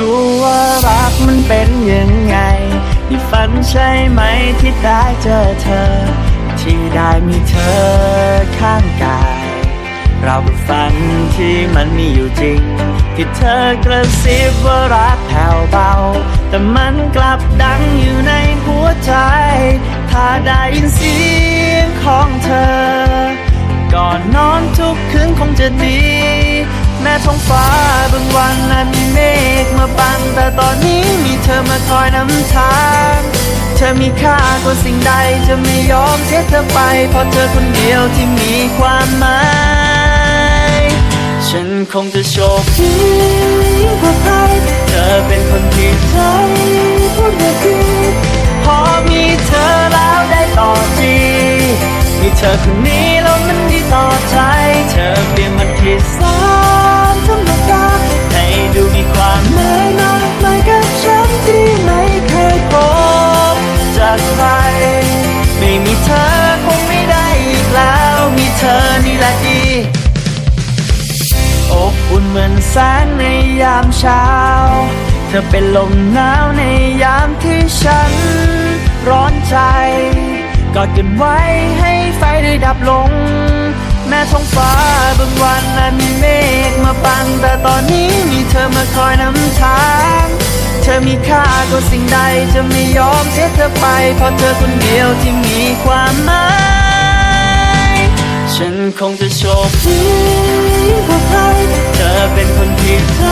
รู้ว่ารักมันเป็นยังไงนี่ฝันใช่ไหมที่ได้เจอเธอ ที่ได้มีเธอข้างกาย เราฝันที่มันมีอยู่จริง ที่เธอกระซิบว่ารักแผ่วเบา แต่มันกลับดังอยู่ในหัวใจ ถ้าได้ยินเสียงของเธอ ก่อนนอนทุกคืนคงจะดี แม่ท้องฟ้าางวันนั้นมีเมฆมาบังแต่ตอนนี้มีเธอมาคอยนำทางเธอมีค่ากว่าสิ่งใดจะไม่ยอมเสียเธอไปเพราะเธอคนเดียวที่มีความหมายฉันคงจะโชคดีกว่าใครเธอเป็นคนที่ใจพูดไม่ผิดพอมีเธอแล้วได้ต่อจีมีเธอคนนี้แล้วมันดีต่อใจ เธอเปลี่ยนมันที่ อุ่นเหมือนแสงในยามเช้า เธอเป็นลมหนาวในยามที่ฉัน ร้อนใจ กอดกันไว้ให้ไฟได้ดับลง แม้ท้องฟ้าบางวันนั้นมีเมฆมาบัง แต่ตอนนี้มีเธอมาคอยนำทางเธอมีค่ากว่าสิ่งใดจะไม่ยอมเสียเธอไป เพราะเธอคนเดียวที่มีความหมาย คงจะโชคดีกว่าใครเธอเป็นคนที่ใจ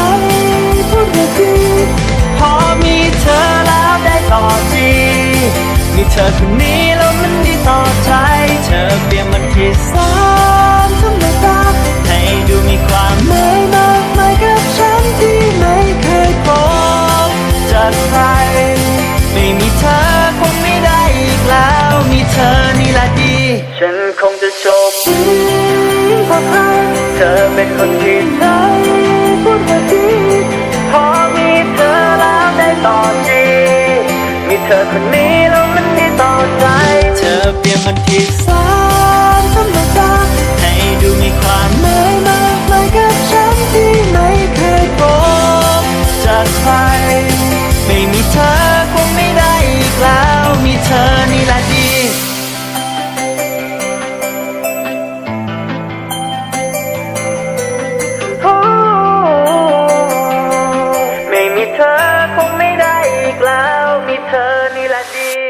พูดไม่ผิดพอมีเธอแล้วได้ต่อจีมีเธอคนนี้แล้วมันดีต่อใจ เธอเปลี่ยนมันที่สามธรรมดาให้ดูมีความหมายมากมายกับฉันที่ไม่เคยพบจากใคร ไม่มีเธอคงไม่ได้อีกแล้ว มีเธอนี่แหละดี ฉันคงจะโชคดี เธอเป็นคนที่ไหนพูดมาดีพอมีเธอแล้วได้ต่อจีมีเธอคนนี้แล้วมันได้ต่อใจ เธอเปลี่ยนมันที่สาม ไ